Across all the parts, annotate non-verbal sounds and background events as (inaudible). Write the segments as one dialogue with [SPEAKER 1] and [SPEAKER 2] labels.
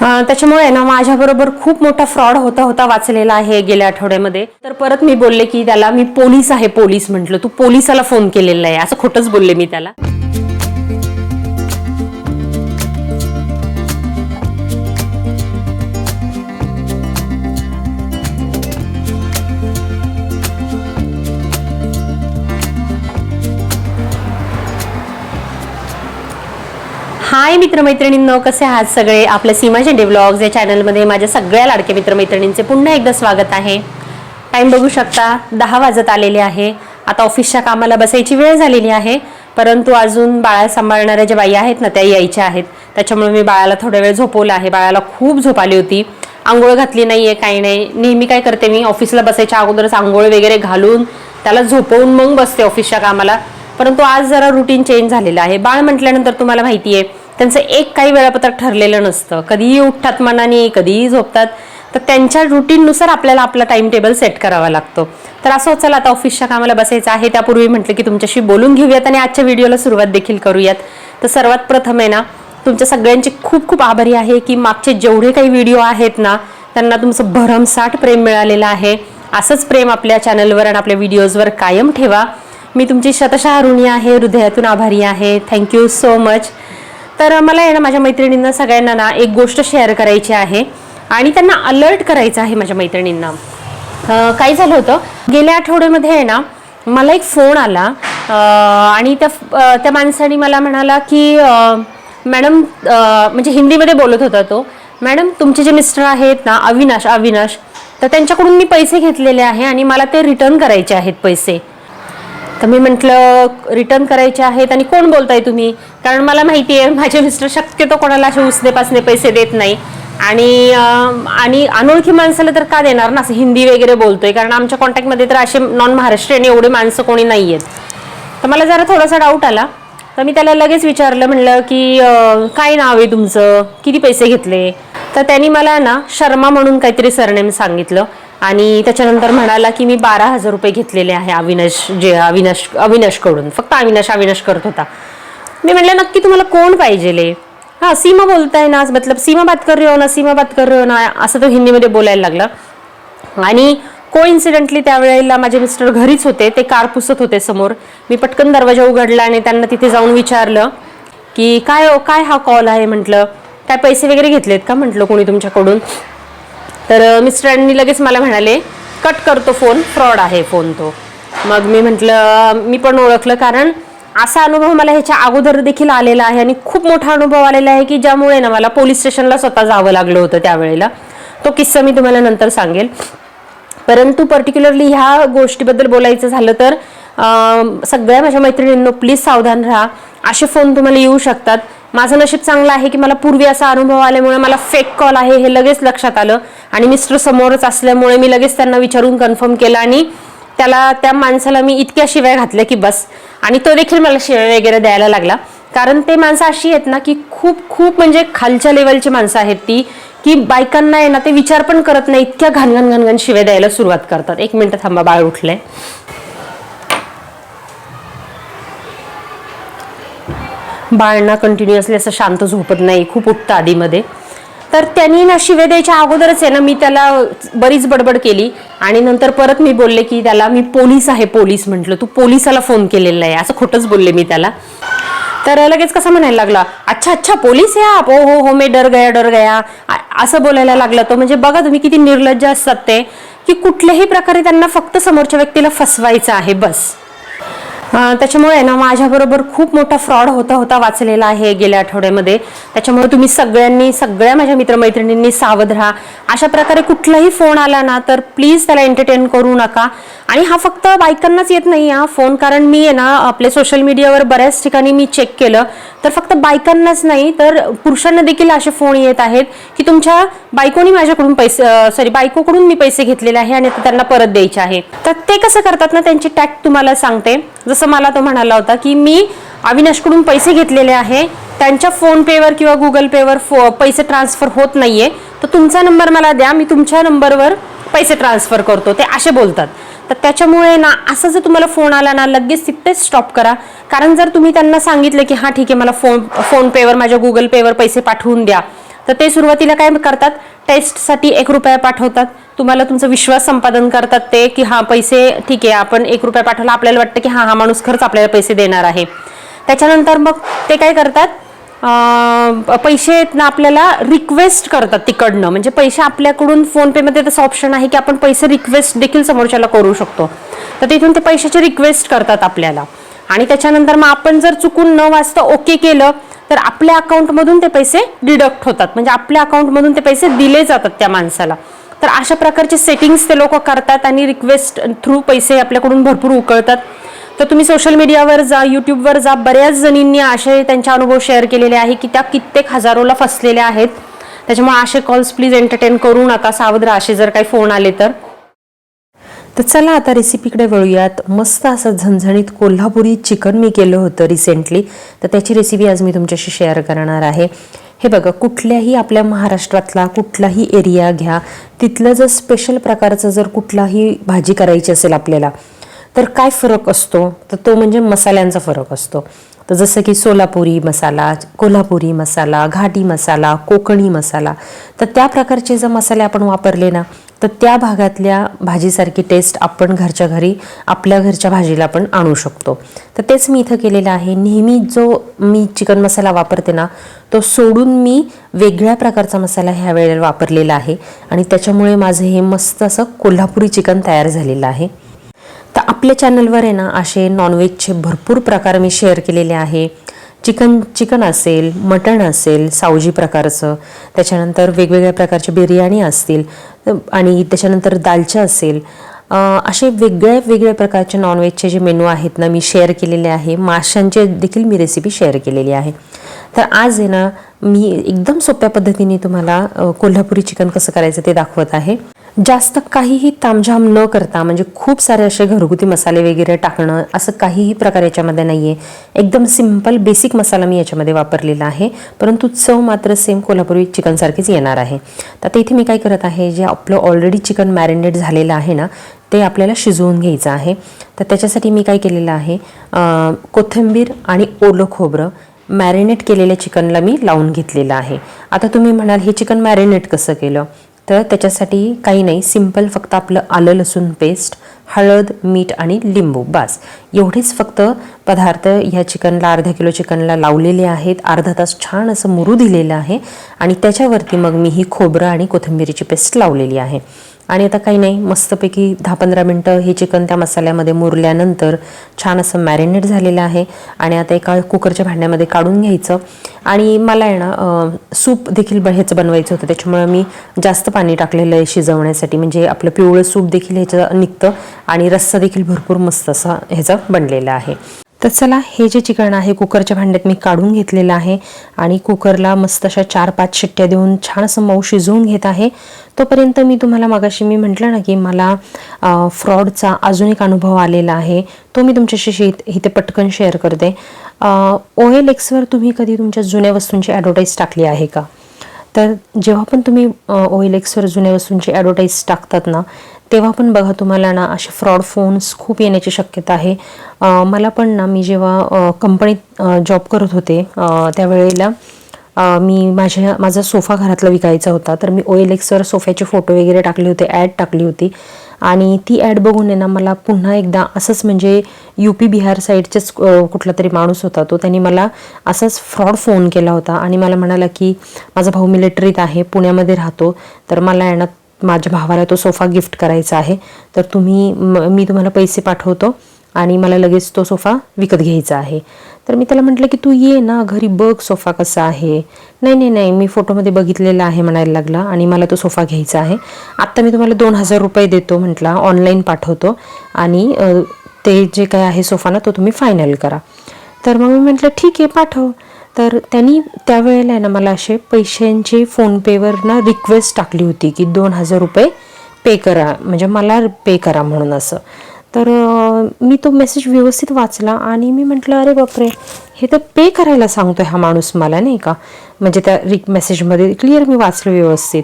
[SPEAKER 1] त्याच्यामुळे ना माझ्याबरोबर खूप मोठा फ्रॉड होता होता वाचलेला आहे गेल्या आठवड्यामध्ये. तर परत मी बोलले की त्याला मी पोलीस आहे पोलीस म्हटलं. तू पोलिसाला फोन केलेला आहे. असं खोटंच बोलले मी त्याला. हाय मित्रमैत्रिणींनो कसे आहात सगळे? आपल्या सीमा झेंडे या चॅनलमध्ये माझ्या सगळ्या लाडक्या मित्रमैत्रिणींचे पुन्हा एकदा स्वागत आहे. टाईम बघू शकता दहा वाजत आलेले आहे. आता ऑफिसच्या कामाला बसायची वेळ झालेली आहे. परंतु अजून बाळा सांभाळणाऱ्या ज्या बाई आहेत ना त्या यायच्या आहेत. त्याच्यामुळे मी बाळाला थोडा वेळ झोपवलं आहे. बाळाला खूप झोप आली होती. आंघोळ घातली नाही आहे काही नाही. नेहमी काय करते मी ऑफिसला बसायच्या अगोदरच आंघोळ वगैरे घालून त्याला झोपवून मग बसते ऑफिसच्या कामाला. परंतु आज जरा रुटीन चेंज झालेलं आहे. बाळ म्हटल्यानंतर तुम्हाला माहिती आहे त्यांचं एक काही वेळापत्रक ठरलेलं नसतं. कधीही उठतात मनाने कधीही झोपतात. तर त्यांच्या रुटीननुसार आपल्याला आपला टाइम टेबल सेट करावा लागतो. तर असं चला आता ऑफिसच्या कामाला बसायचं आहे. त्यापूर्वी म्हटलं की तुमच्याशी बोलून घेऊयात आणि आजच्या व्हिडिओला सुरुवात देखील करूयात. तर सर्वात प्रथम आहे ना तुमच्या सगळ्यांची खूप खूप आभारी आहे की मागचे जेवढे काही व्हिडिओ आहेत ना त्यांना तुमचं भरमसाठ प्रेम मिळालेलं आहे. असंच प्रेम आपल्या चॅनलवर आणि आपल्या व्हिडिओजवर कायम ठेवा. मी तुमची शतशः ऋणी आहे. हृदयातून आभारी आहे. थँक्यू सो मच तर मला आहे ना माझ्या मैत्रिणींना सगळ्यांना ना एक गोष्ट शेअर करायची आहे आणि त्यांना अलर्ट करायचं आहे माझ्या मैत्रिणींना. काय झालं होतं? गेल्या आठवड्यामध्ये आहे ना मला एक फोन आला आणि त्या त्या माणसाने मला म्हणाला की मॅडम म्हणजे हिंदीमध्ये बोलत होता तो मॅडम तुमचे जे मिस्टर आहेत ना अविनाश अविनाश तर त्यांच्याकडून मी पैसे घेतलेले आहे आणि मला ते रिटर्न करायचे आहेत पैसे. तर मी म्हटलं रिटर्न करायचे आहेत आणि कोण बोलताय तुम्ही? कारण मला माहिती आहे माझे मिस्टर शक्यतो कोणाला असे उसनेपासने पैसे देत नाही. आणि आणि अनोळखी माणसाला तर का देणार ना असं हिंदी वगैरे बोलतोय. कारण आमच्या कॉन्टॅक्टमध्ये तर असे नॉन महाराष्ट्रीयन एवढे माणसं कोणी नाही आहेत तर मला जरा थोडासा डाऊट आला. तर मी त्याला लगेच विचारलं म्हणलं की काय नाव आहे तुमचं? किती पैसे घेतले? तर त्यांनी मला ना शर्मा म्हणून काहीतरी सरनेम सांगितलं. आणि त्याच्यानंतर म्हणाला की मी बारा हजार रुपये घेतलेले आहे अविनाश जे अविनाश अविनाशकडून. फक्त अविनाश अविनाश करत होता. मी म्हटलं नक्की तुम्हाला कोण पाहिजेले? हा सीमा बोलताय ना. मतलब सीमा बात कर रहे हो ना सीमा बात कर रहे हो ना असं तो हिंदीमध्ये बोलायला लागला. आणि को इन्सिडेंटली त्यावेळेला माझे मिस्टर घरीच होते ते कार पुसत होते समोर. मी पटकन दरवाजा उघडला आणि त्यांना तिथे जाऊन विचारलं की काय हो, काय हा कॉल आहे? म्हटलं काय पैसे वगैरे घेतलेत का? म्हटलं कोणी तुमच्याकडून. तर मिस्टरांनी लगेच मला म्हणाले कट करतो फोन फ्रॉड आहे फोन तो. मग मी म्हटलं मी पण ओळखलं कारण असा अनुभव मला ह्याच्या अगोदर देखील आलेला आहे आणि खूप मोठा अनुभव आलेला आहे की ज्यामुळे ना मला पोलीस स्टेशनला स्वतः जावं लागलं होतं त्यावेळेला. तो किस्सा मी तुम्हाला नंतर सांगेल. परंतु पर्टिक्युलरली ह्या गोष्टीबद्दल बोलायचं झालं तर सगळ्या माझ्या मैत्रिणींनो प्लीज सावधान राहा. असे फोन तुम्हाला येऊ शकतात. माझं नशीब चांगलं आहे की मला पूर्वी असा अनुभव आल्यामुळे मला फेक कॉल आहे हे लगेच लक्षात आलं. आणि मिस्टर समोरच असल्यामुळे मी लगेच त्यांना विचारून कन्फर्म केलं आणि त्याला त्या माणसाला मी इतक्या शिव्या घातल्या की बस. आणि तो देखील मला शिव्या वगैरे द्यायला लागला. कारण ते माणसं अशी आहेत ना की खूप खूप म्हणजे खालच्या लेवलची माणसं आहेत ती की बायकांना आहे ना ते विचार पण करत नाही इतक्या घाणघण घनघन शिव्या द्यायला सुरुवात करतात. एक मिनटं थांबा बाळ उठलंय. बाळ ना कंटिन्युअसली असं शांत झोपत नाही खूप उठतं आधीमध्ये. तर त्यांनी ना शिवे द्यायच्या अगोदरच आहे ना मी त्याला बरीच बडबड केली. आणि नंतर परत मी बोलले की त्याला मी पोलीस आहे पोलीस म्हटलं. तू पोलिसाला फोन केलेला आहे. असं खोटंच बोलले मी त्याला. तर लगेच कसं म्हणायला लागला अच्छा अच्छा पोलीस आहे आप. ओ हो हो मी डर गया डर गया. असं बोलायला लागला तो. म्हणजे बघा तुम्ही किती निर्लज्ज असतात ते की कुठल्याही प्रकारे त्यांना फक्त समोरच्या व्यक्तीला फसवायचं आहे बस. त्याच्यामुळे ना माझ्याबरोबर खूप मोठा फ्रॉड होता होता वाचलेला आहे गेल्या आठवड्यामध्ये. त्याच्यामुळे तुम्ही सगळ्यांनी सगळ्या माझ्या मित्रमैत्रिणींनी सावध राहा. अशा प्रकारे कुठलाही फोन आला ना तर प्लीज त्याला एंटरटेन करू नका. आणि हा फक्त बायकांनाच येत नाही हा फोन कारण मी आहे ना आपल्या सोशल मीडियावर बऱ्याच ठिकाणी मी चेक केलं. तर फक्त बायकांनाच नाही तर पुरुषांना देखील असे फोन येत आहेत की तुमच्या बायकोनी माझ्याकडून पैसे सॉरी बायकोकडून मी पैसे घेतलेले आहे आणि त्यांना परत द्यायचे आहे. तर ते कसं करतात ना त्यांची टॅक्ट तुम्हाला सांगते. जसं मला तो म्हणाला होता की मी अविनाशकडून पैसे घेतलेले आहे त्यांच्या फोनपेवर किंवा गुगल पेवर फो पैसे ट्रान्सफर होत नाहीये तर तुमचा नंबर मला द्या मी तुमच्या नंबरवर पैसे ट्रान्सफर करतो ते असे बोलतात. तर त्याच्यामुळे ना असं जर तुम्हाला फोन आला ना लगेच तिथेच स्टॉप करा. कारण जर तुम्ही त्यांना सांगितलं की हां ठीक आहे मला फोन फोनपेवर माझ्या गुगल पेवर पैसे पाठवून द्या तर ते सुरुवातीला काय करतात? टेस्टसाठी एक रुपया पाठवतात. तुम्हाला तुमचा विश्वास संपादन करतात ते की हा पैसे ठीक आहे आपण एक रुपया पाठवला आपल्याला वाटतं की हा हा माणूस खरंच आपल्याला पैसे देणार आहे. त्याच्यानंतर मग ते काय करतात? पैसे आहेत ना आपल्याला रिक्वेस्ट करतात तिकडनं. म्हणजे पैसे आपल्याकडून फोनपेमध्ये तसं ऑप्शन आहे की आपण पैसे रिक्वेस्ट देखील समोरच्याला करू शकतो. तर तिथून ते पैशाची रिक्वेस्ट करतात आपल्याला. आणि त्याच्यानंतर मग आपण जर चुकून न वाचता ओके केलं तर आपल्या अकाउंटमधून ते पैसे डिडक्ट होतात. म्हणजे आपल्या अकाउंटमधून ते पैसे दिले जातात त्या माणसाला. तर अशा प्रकारचे सेटिंग्स ते लोक करतात आणि रिक्वेस्ट थ्रू पैसे आपल्याकडून भरपूर उकळतात. तर तुम्ही सोशल मीडियावर जा यूट्यूबवर जा बऱ्याच जणींनी असे त्यांचे अनुभव शेअर केलेले आहे की त्या कित्येक हजारोला फसलेल्या आहेत. त्याच्यामुळे असे कॉल्स प्लीज एंटरटेन करू नका सावध राहा असे जर काही फोन आले तर. तर चला आता रेसिपीकडे वळूयात. मस्त असं झणझणीत कोल्हापुरी चिकन मी केलं होतं रिसेंटली तर त्याची रेसिपी आज मी तुमच्याशी शेअर करणार आहे. हे बघा कुठल्याही आपल्या महाराष्ट्रातला कुठलाही एरिया घ्या तिथलं जर स्पेशल प्रकारचं जर कुठलाही भाजी करायची असेल आपल्याला तर काय फरक असतो? तर तो म्हणजे मसाल्यांचा फरक असतो. तर जसं की सोलापुरी मसाला कोल्हापुरी मसाला घाटी मसाला कोकणी मसाला तर त्या प्रकारचे जर मसाले आपण वापरले ना तर त्या भागातल्या भाजीसारखी टेस्ट आपण घरच्या घरी आपल्या घरच्या भाजीला पण आणू शकतो. तर तेच मी इथं केलेलं आहे. नेहमी जो मी चिकन मसाला वापरते ना तो सोडून मी वेगळ्या प्रकारचा मसाला ह्या वेळेला वापरलेला आहे. आणि त्याच्यामुळे माझं हे मस्त असं कोल्हापुरी चिकन तयार झालेलं आहे. तर आपल्या चॅनलवर आहे ना असे नॉनव्हेजचे भरपूर प्रकार मी शेअर केलेले आहे. चिकन चिकन असेल मटण असेल सावजी प्रकारचं. त्याच्यानंतर वेगवेगळ्या प्रकारचे बिर्याणी असतील आणि त्याच्यानंतर दालचं असेल. असे वेगळ्या वेगळ्या प्रकारचे नॉनव्हेजचे जे मेनू आहेत ना मी शेअर केलेले आहे. माशांचे देखील मी रेसिपी शेअर केलेली आहे. तर आज आहे ना मी एकदम सोप्या पद्धतीने तुम्हाला कोल्हापुरी चिकन कसं करायचं ते दाखवत आहे. जास्त काहीही तामझाम न करता म्हणजे खूप सारे असे घरगुती मसाले वगैरे टाकणं असं काहीही प्रकार याच्यामध्ये नाही आहे एकदम सिंपल बेसिक मसाला मी याच्यामध्ये वापरलेला आहे. परंतु चव मात्र सेम कोल्हापुरी चिकनसारखीच येणार आहे. तर आता इथे मी काय करत आहे जे आपलं ऑलरेडी चिकन मॅरिनेट झालेलं आहे ना ते आपल्याला शिजवून घ्यायचं आहे. तर त्याच्यासाठी मी काय केलेलं आहे कोथिंबीर आणि ओलं खोबरं मॅरिनेट केलेल्या चिकनला मी लावून घेतलेलं आहे. आता तुम्ही म्हणाल हे चिकन मॅरिनेट कसं केलं? तर त्याच्यासाठी काही नाही. सिंपल फक्त आपलं आलं लसूण पेस्ट हळद मीठ आणि लिंबू. बास. एवढेच फक्त पदार्थ ह्या चिकनला अर्धा किलो चिकनला लावलेले आहेत. अर्धा तास छान असं मुरू दिलेलं आहे. आणि त्याच्यावरती मग मी ही खोबरं आणि कोथिंबीरीची पेस्ट लावलेली आहे. आणि आता काही नाही मस्तपैकी दहा पंधरा मिनटं हे चिकन त्या मसाल्यामध्ये मुरल्यानंतर छान असं मॅरिनेट झालेलं आहे. आणि आता एका कुकरच्या भांड्यामध्ये काढून घ्यायचं. आणि मला आहे ना सूप देखील ब- ह्याचं बनवायचं होतं. त्याच्यामुळे मी जास्त पाणी टाकलेलं आहे शिजवण्यासाठी. म्हणजे आपलं पिवळं सूप देखील ह्याचं निघतं. आणि रस्सा देखील भरपूर मस्त असा ह्याचा बनलेला आहे. तर चला हे जे चिकन आहे कुकरच्या भांड्यात मी काढून घेतलेलं आहे आणि कुकरला मस्त अशा चार पाच शिट्ट्या देऊन छान असं मऊ शिजवून घेत आहे. तोपर्यंत मी तुम्हाला मागाशी मी म्हटलं ना की मला फ्रॉडचा अजून एक अनुभव आलेला आहे. तो मी तुमच्याशी शे इथे पटकन शेअर करते. ओ एल एक्सवर तुम्ही कधी तुमच्या जुन्या वस्तूंची ॲडव्हर्टाईज टाकली आहे का? तर जेव्हा पण तुम्ही ओ एल एक्सवर जुन्या वस्तूंची ॲडव्हर्टाईज टाकतात ना तेव्हा पण बघा तुम्हाला ना असे फ्रॉड फोन्स खूप येण्याची शक्यता आहे. मला पण ना मी जेव्हा कंपनीत जॉब करत होते त्यावेळेला मी माझ्या माझा सोफा घरातला विकायचा होता. तर मी ओ एल एक्सवर सोफ्याचे फोटो वगैरे टाकले होते ॲड टाकली होती. आणि ती ॲड बघून आहे ना मला पुन्हा एकदा असंच म्हणजे यू पी बिहार साईडचेच कुठला तरी माणूस होता. तो त्यांनी मला असंच फ्रॉड फोन केला होता. आणि मला म्हणाला की माझा भाऊ मिलिटरीत आहे पुण्यामध्ये राहतो. तर मला आहे ना माझ्या भावाला तो सोफा गिफ्ट करायचा आहे. तर तुम्ही मी तुम्हाला पैसे पाठवतो आणि मला लगेच तो सोफा विकत घ्यायचा आहे. तर मी त्याला म्हटलं की तू ये ना घरी बघ सोफा कसा आहे. नाही नाही नाही मी फोटोमध्ये बघितलेला आहे म्हणायला लागला आणि मला तो सोफा घ्यायचा आहे. आत्ता मी तुम्हाला दोन हजार रुपये देतो म्हटला ऑनलाईन पाठवतो आणि ते जे काय आहे सोफा ना तो तुम्ही फायनल करा. तर मग मी म्हटलं ठीक आहे पाठव. तर त्यांनी त्यावेळेला आहे ना मला असे पैशांची फोनपेवर ना रिक्वेस्ट टाकली होती की दोन हजार रुपये पे करा म्हणजे मला पे करा म्हणून असं. तर मी तो मेसेज व्यवस्थित वाचला आणि मी म्हटलं अरे बापरे हे तर पे करायला सांगतोय हा माणूस मला नाही का? म्हणजे त्या रिक मेसेजमध्ये क्लिअर मी वाचलं व्यवस्थित.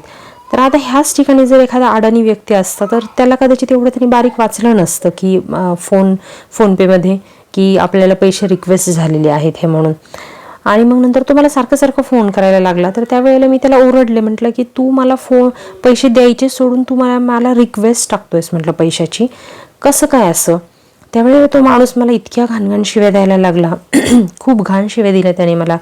[SPEAKER 1] तर आता ह्याच ठिकाणी जर एखादा अडाणी व्यक्ती असता तर त्याला कदाचित एवढं त्यांनी बारीक वाचलं नसतं की फोन फोनपेमध्ये की आपल्याला पैसे रिक्वेस्ट झालेले आहेत हे म्हणून. आणि मग नंतर तो मला सारखं सारखं फोन करायला लागला. तर त्यावेळेला मी त्याला ओरडले म्हटलं की तू मला फोन पैसे द्यायचे सोडून तू मला मला रिक्वेस्ट टाकतोयस म्हटलं पैशाची. कसं काय असं? त्यावेळेला तो माणूस मला इतक्या घाणघाण शिव्या द्यायला लागला. (clears throat) खूप घाण शिव्या दिल्या त्याने मला.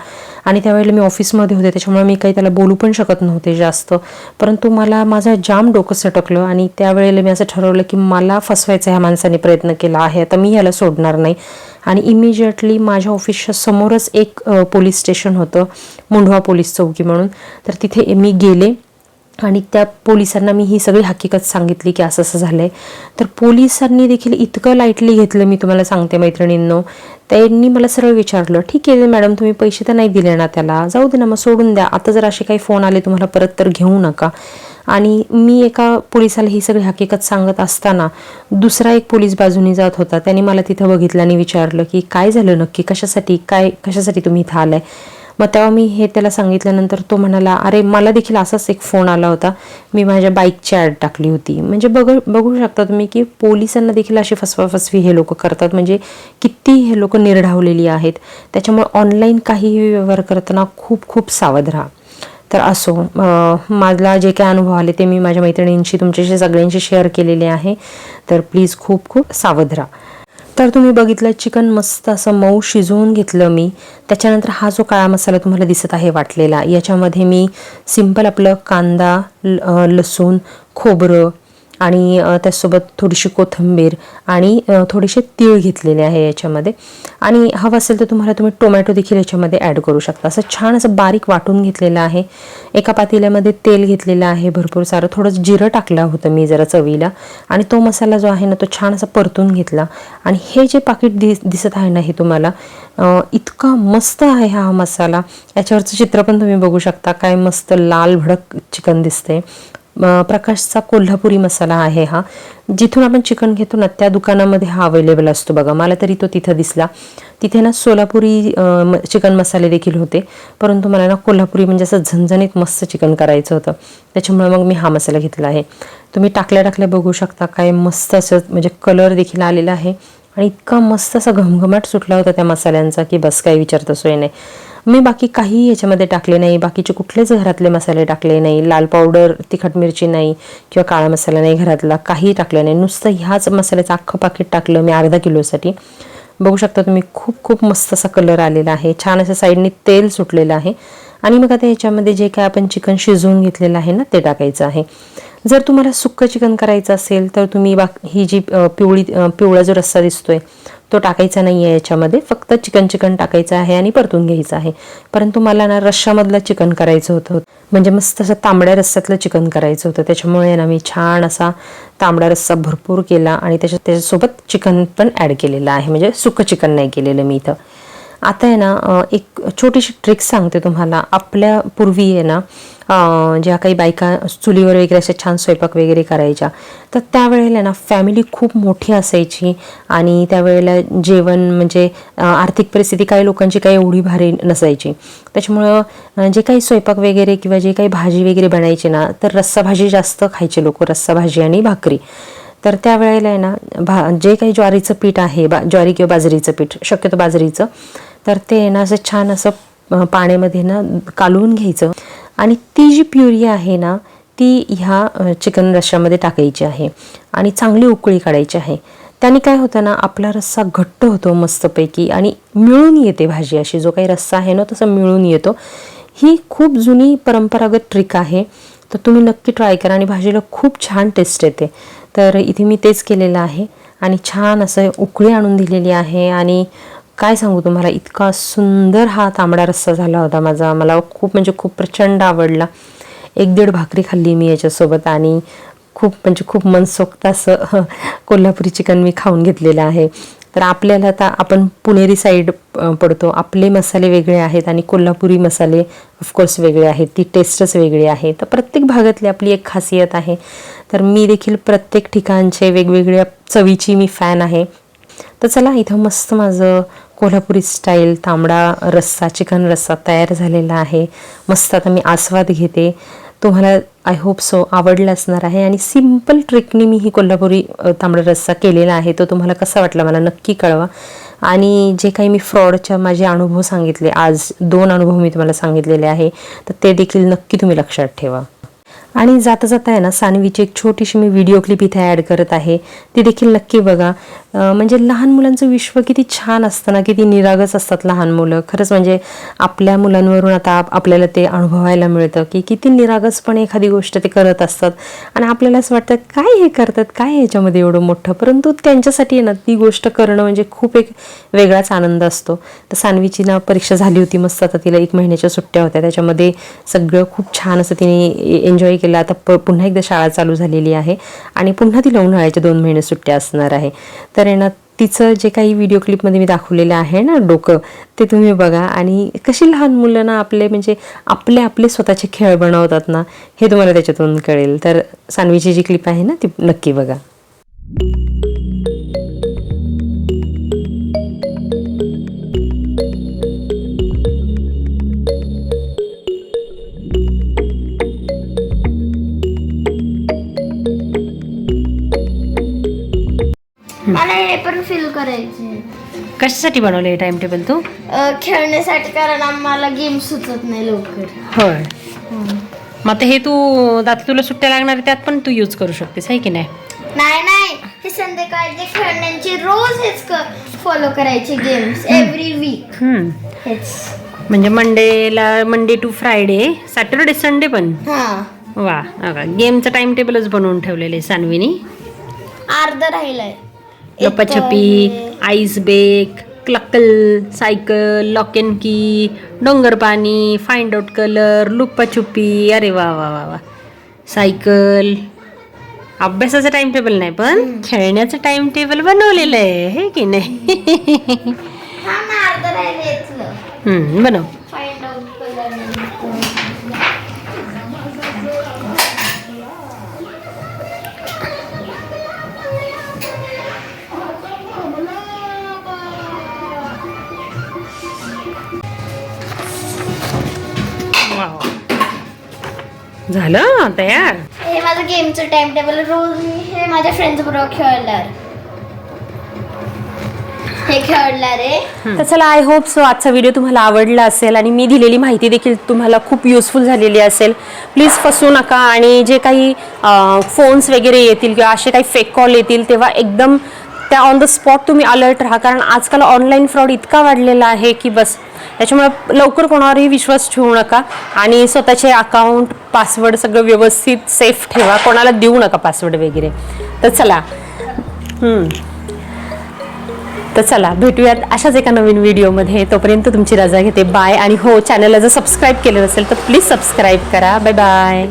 [SPEAKER 1] आणि त्यावेळेला मी ऑफिसमध्ये होते त्याच्यामुळे मी काही त्याला बोलू पण शकत नव्हते जास्त. परंतु मला माझं जाम डोकं सटकलं आणि त्यावेळेला मी असं ठरवलं की मला फसवायचा ह्या माणसाने प्रयत्न केला आहे. आता मी ह्याला सोडणार नाही. आणि इमिजिएटली माझ्या ऑफिसच्या समोरच एक पोलीस स्टेशन होतं मुंढवा पोलीस चौकी म्हणून. तर तिथे मी गेले आणि त्या पोलिसांना मी ही सगळी हकीकत सांगितली की असं असं झालं आहे तर पोलिसांनी देखील इतकं लाईटली घेतलं मी तुम्हाला सांगते मैत्रिणींनो. त्यांनी मला सरळ विचारलं ठीक आहे मॅडम तुम्ही पैसे तर नाही दिले ना त्याला? जाऊ दे ना मग सोडून द्या. आता जर असे काही फोन आले तुम्हाला परत तर घेऊ नका. आणि मी एका पोलिसाला ही सगळी हकीकत सांगत असताना दुसरा एक पोलीस बाजूनी जात होता. त्याने मला तिथं बघितलं आणि विचारलं की काय झालं नक्की? कशासाठी? काय कशासाठी तुम्ही इथं आलाय? मग तेव्हा मी हे त्याला सांगितल्यानंतर तो म्हणाला अरे मला देखील असाच एक फोन आला होता. मी माझ्या बाईकची ॲड टाकली होती. म्हणजे बघ बघू शकता तुम्ही की पोलिसांना देखील अशी फसवाफसवी हे लोक करतात. म्हणजे किती हे लोक निर्ढावलेली आहेत. त्याच्यामुळे ऑनलाईन काही व्यवहार करताना खूप खूप सावध राहा. तर असो. मला जे काय अनुभव आले ते मी माझ्या मैत्रिणींशी तुमच्याशी सगळ्यांशी शेअर केलेले आहे. तर प्लीज खूप खूप सावध राहा. तर तुम्ही बघितलं चिकन मस्त असं मऊ शिजवून घेतलं मी. त्याच्यानंतर हा जो काळा मसाला तुम्हाला दिसत आहे वाटलेला याच्यामध्ये मी सिंपल आपलं कांदा लसूण खोबरं आणि त्यासोबत त्याचसोबत थोडीशी कोथिंबीर आणि थोडेसे तीळ घेतलेले आहे याच्यामध्ये. आणि हवं असेल तर तुम्हाला तुम्ही टोमॅटो देखील याच्यामध्ये ॲड करू शकता. असं छान असं बारीक वाटून घेतलेलं आहे. एका पातेल्यामध्ये तेल घेतलेलं आहे भरपूर सारं. थोडं जिरं टाकलं होतं मी जरा चवीला. आणि तो मसाला जो आहे ना तो छान असा परतून घेतला. आणि हे जे पाकिट दिस दिसत आहे ना हे तुम्हाला इतका मस्त आहे हा मसाला. याच्यावरचं चित्र पण तुम्ही बघू शकता. काय मस्त लाल भडक चिकन दिसते प्रकाशचा कोल्हापुरी मसाला आहे हा. जिथून आपण चिकन घेतो ना त्या दुकानामध्ये हा अवेलेबल असतो बघा. मला तरी तो तिथं दिसला. तिथे ना सोलापुरी म- चिकन मसाले देखील होते. परंतु मला ना कोल्हापुरी म्हणजे असं झणझणीत मस्त चिकन करायचं होतं. त्याच्यामुळे मग मी हा मसाला घेतला आहे. तुम्ही टाकल्या टाकल्या बघू शकता काय मस्त असं म्हणजे कलर देखील आलेला आहे. आणि इतका मस्त असा घमघमाट सुटला होता त्या मसाल्यांचा की बस काही विचारता सोय नाही. मी बाकी काही याच्यामध्ये टाकले नाही. बाकीचे कुठलेच घरातले मसाले टाकले नाही. लाल पावडर तिखट मिरची नाही किंवा काळा मसाला नाही घरातला. काही टाकलं नाही. नुसतं ह्याच मसाल्याचं अख्खं पाकिट टाकलं मी अर्धा किलोसाठी. बघू शकता तुम्ही खूप खूप मस्त असा कलर आलेला आहे. छान असं साईडने तेल सुटलेलं आहे. आणि मग आता ह्याच्यामध्ये जे काय आपण चिकन शिजवून घेतलेलं आहे ना ते टाकायचं आहे. जर तुम्हाला सुक्कं चिकन करायचं असेल तर तुम्ही बा ही जी पिवळी पिवळा जो रस्सा दिसतोय तो टाकायचा नाही आहे याच्यामध्ये. फक्त चिकन चिकन टाकायचं आहे आणि परतून घ्यायचं आहे. परंतु मला ना रश्श्यामधलं चिकन करायचं होतं. म्हणजे मस्त असं तांबड्या रस्स्यातलं चिकन करायचं होतं. त्याच्यामुळे ना मी छान असा तांबडा रस्सा भरपूर केला आणि त्याच्या त्याच्यासोबत चिकन पण ॲड केलेलं आहे. म्हणजे सुकं चिकन नाही केलेलं मी इथं. आता आहे ना एक छोटीशी ट्रिक सांगते तुम्हाला. आपल्या पूर्वी आहे ना ज्या काही बायका चुलीवर वगैरे अशा छान स्वयंपाक वगैरे करायच्या तर त्यावेळेला ना फॅमिली खूप मोठी असायची आणि त्यावेळेला जेवण म्हणजे आर्थिक परिस्थिती काही लोकांची काही एवढी भारी नसायची. त्याच्यामुळं जे काही स्वयंपाक वगैरे किंवा जे काही भाजी वगैरे बनायची ना तर रस्सा भाजी जास्त खायचे लोक रस्सा भाजी आणि भाकरी. तर त्यावेळेला आहे ना भा जे काही ज्वारीचं पीठ आहे बा ज्वारी किंवा बाजरीचं पीठ शक्यतो बाजरीचं तर ते ना असं छान असं पाण्यामध्ये ना कालवून घ्यायचं. आणि ती जी प्युरी आहे ना ती ह्या चिकन रश्श्यामध्ये टाकायची आहे आणि चांगली उकळी काढायची आहे. त्याने काय होतं ना आपला रस्सा घट्ट होतो मस्तपैकी आणि मिळून येते भाजी अशी. जो काही रस्सा आहे ना तसा मिळून येतो. ही खूप जुनी परंपरागत ट्रिक आहे. तर तुम्ही नक्की ट्राय करा आणि भाजीला खूप छान टेस्ट येते. तर इथे मी तेच केलेलं आहे आणि छान असं उकळी आणून दिलेली आहे आणि काय सांगू तुम्हाला? इतका सुंदर हा तांबडा रस्सा झाला होता माझा. मला खूप म्हणजे खूप प्रचंड आवडला. एक दीड भाकरी खाल्ली मी याच्यासोबत आणि खूप म्हणजे खूप मनसोक्त असं (laughs) कोल्हापुरी चिकन मी खाऊन घेतलेलं आहे. तर आपल्याला आता आपण पुणेरी साईड पडतो. आपले मसाले वेगळे आहेत आणि कोल्हापुरी मसाले ऑफकोर्स वेगळे आहेत. ती टेस्टच वेगळी आहे. तर प्रत्येक भागातली आपली एक खासियत आहे. तर मी देखील प्रत्येक ठिकाणचे वेगवेगळ्या चवीची मी फॅन आहे. तर चला इथं मस्त माझं कोल्हापुरी स्टाईल तांबडा रस्सा चिकन रस्सा तयार झालेला आहे. मस्त आता मी आस्वाद घेते. तुम्हाला आय होप सो आवडलं असणार आहे आणि सिंपल ट्रिकनी मी ही कोल्हापुरी तांबडा रस्सा केलेला आहे. तो तुम्हाला कसा वाटला मला नक्की कळवा.
[SPEAKER 2] आणि जे काही मी फ्रॉडच्या माझे अनुभव सांगितले आज दोन अनुभव मी तुम्हाला सांगितलेले आहे तर ते देखील नक्की तुम्ही लक्षात ठेवा. आणि जाता जाता आहे ना सानवीची एक छोटीशी मी व्हिडिओ क्लिप इथे ॲड करत आहे. ती देखील नक्की बघा. म्हणजे लहान मुलांचं विश्व किती छान असतं ना किती निरागस असतात लहान मुलं. खरंच म्हणजे आपल्या मुलांवरून आता आपल्याला ते अनुभवायला मिळतं की किती निरागसपणे एखादी गोष्ट ते करत असतात. आणि आपल्याला असं वाटतं काय हे करतात? काय ह्याच्यामध्ये एवढं मोठं? परंतु त्यांच्यासाठी आहे ना ती गोष्ट करणं म्हणजे खूप एक वेगळाच आनंद असतो. तर सानवीची ना परीक्षा झाली होती मस्त. आता तिला एक महिन्याच्या सुट्ट्या होत्या. त्याच्यामध्ये सगळं खूप छान असं तिने एन्जॉय केलं. आता प पुन्हा एकदा शाळा चालू झालेली आहे. आणि पुन्हा तिला उन्हाळ्याच्या दोन महिने सुट्ट्या असणार आहे. तर आहे ना तिचं जे काही व्हिडिओ क्लिपमध्ये मी दाखवलेलं आहे ना डोकं ते तुम्ही बघा. आणि कशी लहान मुलं ना आपले म्हणजे आपले आपले स्वतःचे खेळ बनवतात ना हे तुम्हाला त्याच्यातून कळेल. तर सानवीची जी क्लिप आहे ना ती नक्की बघा.
[SPEAKER 3] फील करायचे.
[SPEAKER 1] कशासाठी बनवले टाइम टेबल तू?
[SPEAKER 3] खेळण्यासाठी कारण आम्हाला गेम सुचत नाही लवकर.
[SPEAKER 1] होय. मग आता हे तू आता तुला सुट्ट्या लागणार आहे, त्यात पण तू यूज करू शकतेस आहे की नाही?
[SPEAKER 3] नाही नाही. हे संध्याकाळचे खेळण्यांचे रोज हेच फॉलो करायचे गेम्स एव्हरी वीक
[SPEAKER 1] हम्म.
[SPEAKER 3] हेच.
[SPEAKER 1] म्हणजे मंडेला Monday to Friday Saturday Sunday पण?
[SPEAKER 3] हा.
[SPEAKER 1] वा गेमचं टाइम टेबलच बनवून ठेवलेलं आहे सानवीनी
[SPEAKER 3] अर्ध राहिलंय.
[SPEAKER 1] लपाछपी आईस बेक क्लक्कल सायकल लॉक अँड की डोंगर पाणी फाइंड आउट कलर लुप्पाछुपी अरे वा वा वा वा. सायकल अभ्यासाचं टाइम टेबल नाही पण खेळण्याचं टाइम टेबल बनवलेलं आहे हे की नाही? बनव. झालं? तयार?
[SPEAKER 3] हे माझं गेमचं टाइम टेबल रोज मी हे माझ्या फ्रेंड्स बरोबर खेळणार. हे खेळणार आहे.
[SPEAKER 1] तर चला आय होप सो आजचा व्हिडिओ तुम्हाला आवडला असेल आणि मी दिलेली माहिती देखील तुम्हाला खूप युजफुल झालेली असेल. प्लीज फसू नका आणि जे काही फोन्स वगैरे येतील किंवा असे काही फेक कॉल येतील तेव्हा एकदम त्या ऑन द स्पॉट तुम्ही अलर्ट राहा. कारण आजकाल ऑनलाईन फ्रॉड इतका वाढलेला आहे की बस त्याच्यामुळे लवकर कोणावरही विश्वास ठेवू नका. आणि स्वतःचे अकाउंट पासवर्ड सगळं व्यवस्थित सेफ ठेवा. कोणाला देऊ नका पासवर्ड वगैरे. तर चला. तर चला भेटूयात अशाच एका नवीन व्हिडिओमध्ये तोपर्यंत तुमची रजा घेते. बाय आणि हो चॅनलला जर सबस्क्राईब केलं नसेल तर प्लीज सबस्क्राईब करा. Bye bye